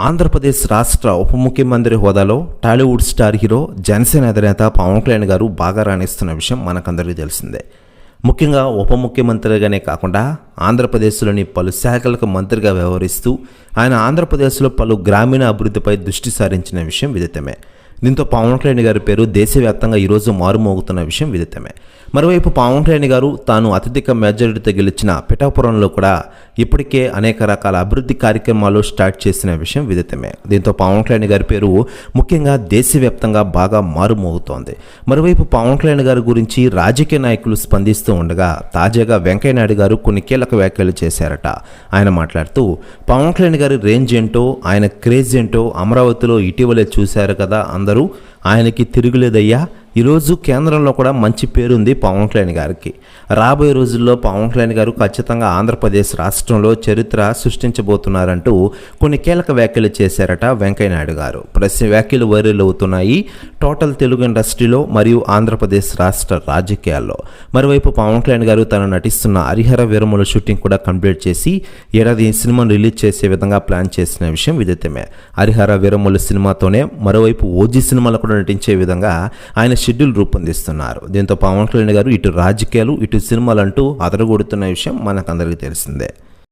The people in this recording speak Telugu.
ఆంధ్రప్రదేశ్ రాష్ట్ర ఉప ముఖ్యమంత్రి హోదాలో టాలీవుడ్ స్టార్ హీరో జనసేన అధినేత పవన్ కళ్యాణ్ గారు బాగా రాణిస్తున్న విషయం మనకందరికీ తెలిసిందే. ముఖ్యంగా ఉప ముఖ్యమంత్రిగానే కాకుండా ఆంధ్రప్రదేశ్లోని పలు శాఖలకు మంత్రిగా వ్యవహరిస్తూ ఆయన ఆంధ్రప్రదేశ్లో పలు గ్రామీణ అభివృద్ధిపై దృష్టి సారించిన విషయం విదితమే. దీంతో పవన్ కళ్యాణ్ గారి పేరు దేశవ్యాప్తంగా ఈరోజు మారుమోగుతున్న విషయం విదితమే. మరోవైపు పావన్ కళ్యాణ్ గారు తాను అత్యధిక మెజారిటీతో గెలిచిన పిఠాపురంలో కూడా ఇప్పటికే అనేక రకాల అభివృద్ధి కార్యక్రమాలు స్టార్ట్ చేసిన విషయం విదితమే. దీంతో పవన్ కళ్యాణ్ గారి పేరు ముఖ్యంగా దేశవ్యాప్తంగా బాగా మారుమోగుతోంది. మరోవైపు పవన్ కళ్యాణ్ గారి గురించి రాజకీయ నాయకులు స్పందిస్తూ ఉండగా తాజాగా వెంకయ్యనాయుడు గారు కొన్ని కీలక వ్యాఖ్యలు చేశారట. ఆయన మాట్లాడుతూ పవన్ కళ్యాణ్ గారి రేంజ్ ఏంటో ఆయన క్రేజ్ ఏంటో అమరావతిలో ఇటీవలే చూశారు కదా అందరూ. ఆయనకి తిరుగులేదయ్యా. ఈరోజు కేంద్రంలో కూడా మంచి పేరుంది పవన్ కళ్యాణ్ గారికి. రాబోయే రోజుల్లో పవన్ కళ్యాణ్ గారు ఖచ్చితంగా ఆంధ్రప్రదేశ్ రాష్ట్రంలో చరిత్ర సృష్టించబోతున్నారంటూ కొన్ని కీలక వ్యాఖ్యలు చేశారట వెంకయ్యనాయుడు గారు. ప్రతి వ్యాఖ్యలు వైరల్ అవుతున్నాయి టోటల్ తెలుగు ఇండస్ట్రీలో మరియు ఆంధ్రప్రదేశ్ రాష్ట్ర రాజకీయాల్లో. మరోవైపు పవన్ కళ్యాణ్ గారు తను నటిస్తున్న హరిహర వీరముల షూటింగ్ కూడా కంప్లీట్ చేసి ఏడాది సినిమాను రిలీజ్ చేసే విధంగా ప్లాన్ చేసిన విషయం విదితమే హరిహర వీరముల సినిమాతోనే మరోవైపు ఓజీ సినిమాలో కూడా నటించే విధంగా ఆయన షెడ్యూల్ రూపొందిస్తున్నారు. దీంతో పవన్ కళ్యాణ్ గారు ఇటు రాజకీయాలు ఇటు సినిమాలు అంటూ అదరగొడుతున్న విషయం మనకందరికీ తెలిసిందే.